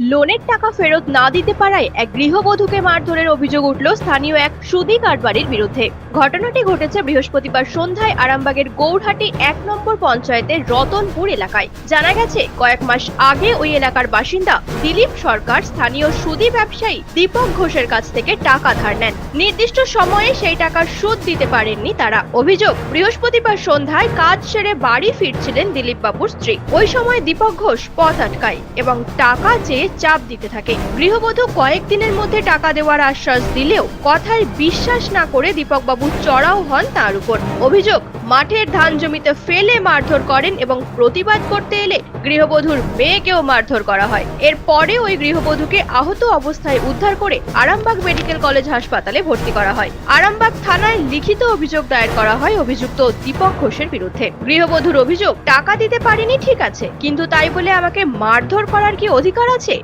লোনের টাকা ফেরত না দিতে পারায় এক গৃহবধূকে মারধরের অভিযোগ উঠল স্থানীয় এক সুদি কারবারির বিরুদ্ধে। ঘটনাটি ঘটেছে বৃহস্পতিবার সন্ধ্যায় আরামবাগের গৌরহাটি এক নম্বর পঞ্চায়েতের রতনপুর এলাকায়। জানা গেছে, কয়েক মাস আগে ওই এলাকার বাসিন্দা দিলীপ সরকার স্থানীয় সুদি ব্যবসায়ী দীপক ঘোষের কাছ থেকে টাকা ধার নেন। নির্দিষ্ট সময়ে সেই টাকার সুদ দিতে পারেননি তারা। অভিযোগ, বৃহস্পতিবার সন্ধ্যায় কাজ সেরে বাড়ি ফিরছিলেন দিলীপ বাবুর স্ত্রী। ওই সময় দীপক ঘোষ পথ আটকায় এবং টাকা চেয়ে চাপ দিতে থাকে। গৃহবধূ কয়েকদিনের মধ্যে টাকা দেওয়ার আশ্বাস দিলেও কথায় বিশ্বাস না করে দীপক বাবু চড়াও হন তার উপর। অভিযোগ, মাঠের ধান জমিতে ফেলে মারধর করেন এবং প্রতিবাদ করতে এলে গৃহবধূর মেয়েকেও মারধর করা হয়। এরপরে ওই গৃহবধূকে আহত অবস্থায় উদ্ধার করে আরামবাগ মেডিকেল কলেজ হাসপাতালে ভর্তি করা হয়। আরামবাগ থানায় লিখিত অভিযোগ দায়ের করা হয় অভিযুক্ত দীপক ঘোষের বিরুদ্ধে। গৃহবধূর অভিযোগ, টাকা দিতে পারিনি, ঠিক আছে। কিন্তু তাই বলে আমাকে মারধর করার কি অধিকার আছে?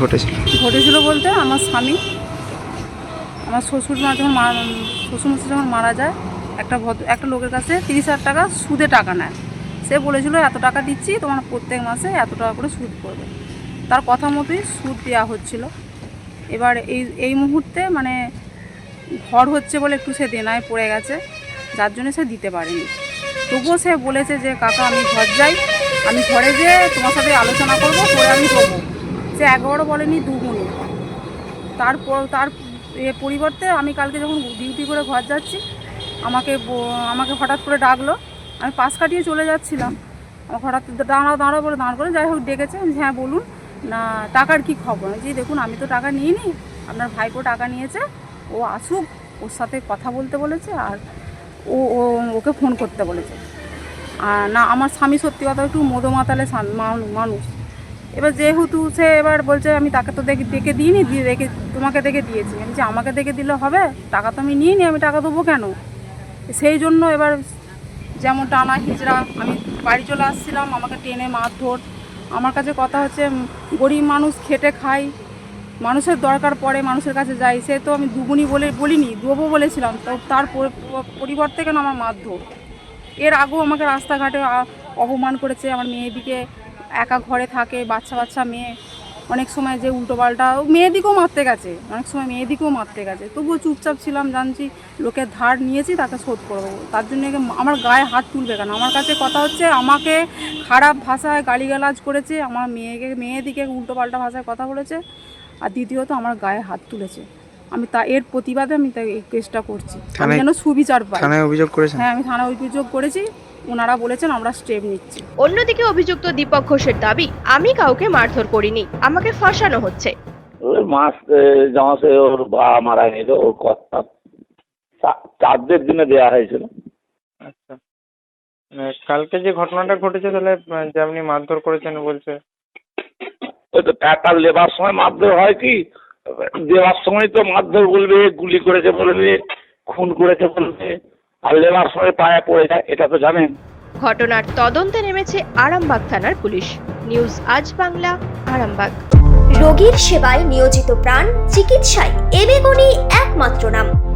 ঘটেছিল। ঘটেছিল বলতে আমার স্বামী, আমার শ্বশুর মা যখন শ্বশুরমশাই যখন মারা যায়, একটা ভদ্র, একটা লোকের কাছে তিরিশ হাজার টাকা সুদে টাকা নেয়। সে বলেছিল, এত টাকা দিচ্ছি, তোমার প্রত্যেক মাসে এত টাকা করে সুদ পড়বে তার কথা মতোই সুদ দেওয়া হচ্ছিল। এবার এই এই মুহূর্তে মানে ঘর হচ্ছে বলে একটু সে দেনায় পড়ে গেছে, যার জন্য সে দিতে পারেনি। তবুও সে বলেছে যে, কাকা, আমি ঘর যাই, আমি ঘরে যেয়ে তোমার সাথে আলোচনা করব, করে আমি দেবো। সে একবারও বলেনি দুগুণে তারপর, তার এ পরিবর্তে আমি কালকে যখন ডিউটি করে ঘর যাচ্ছি, আমাকে আমাকে হঠাৎ করে ডাকলো। আমি পাশ কাটিয়ে চলে যাচ্ছিলাম। হঠাৎ দাঁড়া দাঁড়াও বলে দাঁড় করে যাই হোক, ডেকেছে। হ্যাঁ বলুন, না, টাকার কি খবর? জি দেখুন, আমি তো টাকা নিইনি। আপনার ভাইপো টাকা নিয়েছে। ও আসুক, ওর সাথে কথা বলতে বলেছে আর ও ওকে ফোন করতে বলেছে। আর না, আমার স্বামী সত্যি কথা একটু মদমাতালে মানু- মানুষ। এবার যেহেতু সে এবার বলছে, আমি তাকে তো দেখে দেখে দিইনি, দিয়ে দেখে, তোমাকে দেখে দিয়েছি। আমি যে আমাকে দেখে দিলে হবে? টাকা তো আমি নিইনি, আমি টাকা দেবো কেন? সেই জন্য এবার যেমন টানা হিজড়া, আমি বাড়ি চলে আসছিলাম, আমাকে টেনে মারধর। আমার কাছে কথা হচ্ছে, গরিব মানুষ খেটে খাই মানুষের দরকার পড়ে, মানুষের কাছে যাই সে তো আমি দুগুনি বলে, বলিনি, দেবো বলেছিলাম। তো তার পরিবর্তে কেন আমার মারধর? এর আগেও আমাকে রাস্তাঘাটে অপমান করেছে আমার মেয়েদিকে একা ঘরে থাকে বাচ্চা বাচ্চা মেয়ে। অনেক সময় যে উল্টোপাল্টা মেয়েদিকেও মারতে গেছে। অনেক সময় মেয়েদিকেও মারতে গেছে। তবুও চুপচাপ ছিলাম জানছি লোকের ধার নিয়েছি তাকে শোধ করব। তার জন্য আমার গায়ে হাত তুলবে কেন? আমার কাছে কথা হচ্ছে আমাকে খারাপ ভাষায় গালিগালাজ করেছে আমার মেয়েকে মেয়েদিকে উল্টোপাল্টা ভাষায় কথা বলেছে। আর দ্বিতীয়ত আমার গায়ে হাত তুলেছে। আমি তা এর প্রতিবাদে আমি তাই এই কেসটা করছি। আমি যেন সুবিচার পাই। থানায় অভিযোগ করেছেন? হ্যাঁ আমি থানায় অভিযোগ করেছি। ওনারা বলেছেন আমরা স্টেপ নিচ্ছি। অন্যদিকে অভিযুক্ত দীপক ঘোষের দাবি আমি কাউকে মারধর করিনি আমাকে ফাঁসানো হচ্ছে। ওই মাস জমাসে ওর বাবা মারা গেছে ওর কর্তা চা- চাঁদের দিনে দেওয়া হয়েছিল। আচ্ছা। মানে কালকে যে ঘটনাটা ঘটেছে তাহলে আহ, যে আপনি মারধর করেছেন বলছে। ওই তো টাকা লেবার সময় মারধর হয় কি? দেওয়ার সময় তো মারধর বলবে গুলি করেছে বলবে খুন করেছে বলবে। আর লেবার সময় পায়ে পড়ে যায় এটা তো জানেন। ঘটনার তদন্তে নেমেছে আরামবাগ থানার পুলিশ। নিউজ আজ বাংলা আরামবাগ। রোগীর সেবায় নিয়োজিত প্রাণ চিকিৎসায় এবেগুনি একমাত্র নাম।